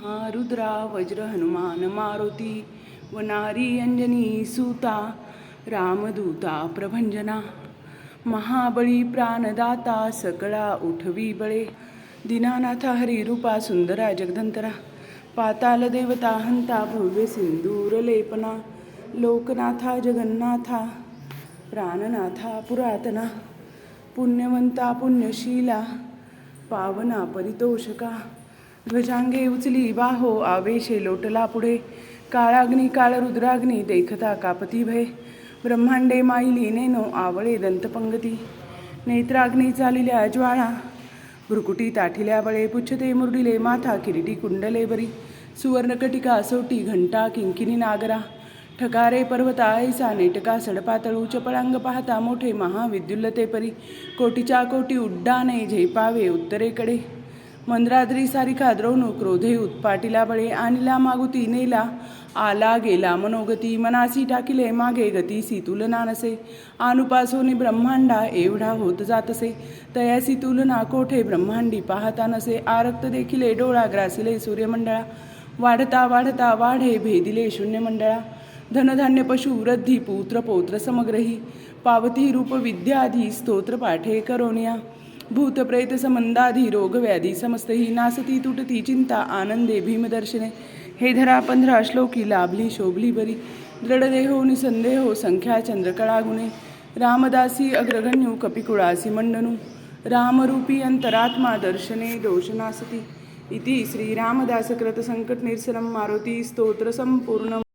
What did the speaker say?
हा रुद्रा वज्र हनुमान मारुती वनारी अंजनी सूता रामदूता प्रभंजना महाबळी प्राणदाता सकळा उठवी बळे दीनानाथा हरिरूपा सुंदरा जगदंतरा पाताल देवता हंता भव्य सिंदूर लेपना लोकनाथा जगन्नाथा प्राणनाथा पुरातना पुण्यवंता पुण्यशीला पावना परितोषका ध्वजांगे उचली बाहो आवेशे लोटला पुढे. काळाग्नी काळ रुद्राग्नी देखता कापती भय. ब्रह्मांडे माईली नेनो आवळे दंतपंगती नेत्राग्नी चालिल्या ज्वाळा. भ्रुकुटी ताठिल्या बळे पुच्छते मुरडिले माथा किरीटी कुंडले बरी. सुवर्णकटिका सोटी घंटा किंकिनी नागरा. ठकारे पर्वता ऐसा नेटका सडपातळू चपळांग पाहता मोठे महाविद्युल्लते परी. कोटीच्या कोटी उड्डाणे झेपावे उत्तरेकडे. मंद्राद्री सारिका द्रोणू क्रोधे उत्पाटीला बळे आणला मागुती नेला आला गेला मनोगती मनासी टाकिले मागे गती सीतुलना नसे आनुपासोनी ब्रह्मांडा एवढा होत जातसे. तयासी तुलना कोठे ब्रह्मांडी पाहता नसे. आरक्त देखिले डोळा ग्रासिले सूर्यमंडळा. वाढता वाढता वाढे भेदिले शून्यमंडळा. धनधान्य पशु वृद्धी पुत्र पौत्र समग्रही. पावती रूप विद्याधी स्तोत्र पाठे करोनिया. भूतप्रेत समंदाधी रोग व्याधी समस्तही नासती तुटती चिंता आनंदे भीमदर्शने हे धरा पंधरा श्लोकी लाभली शोभली बरी. दृढदेहो निसंदेहो संख्या चंद्रकळा गुणे रामदासी अग्रगण्यू कपिकुळासी मंडनू. रामरूपी अंतरात्मा दर्शने दोषनासती. इति श्रीरामदासकृतसङ्कटनिरसनं मारुती स्तोत्रसम्पूर्णम्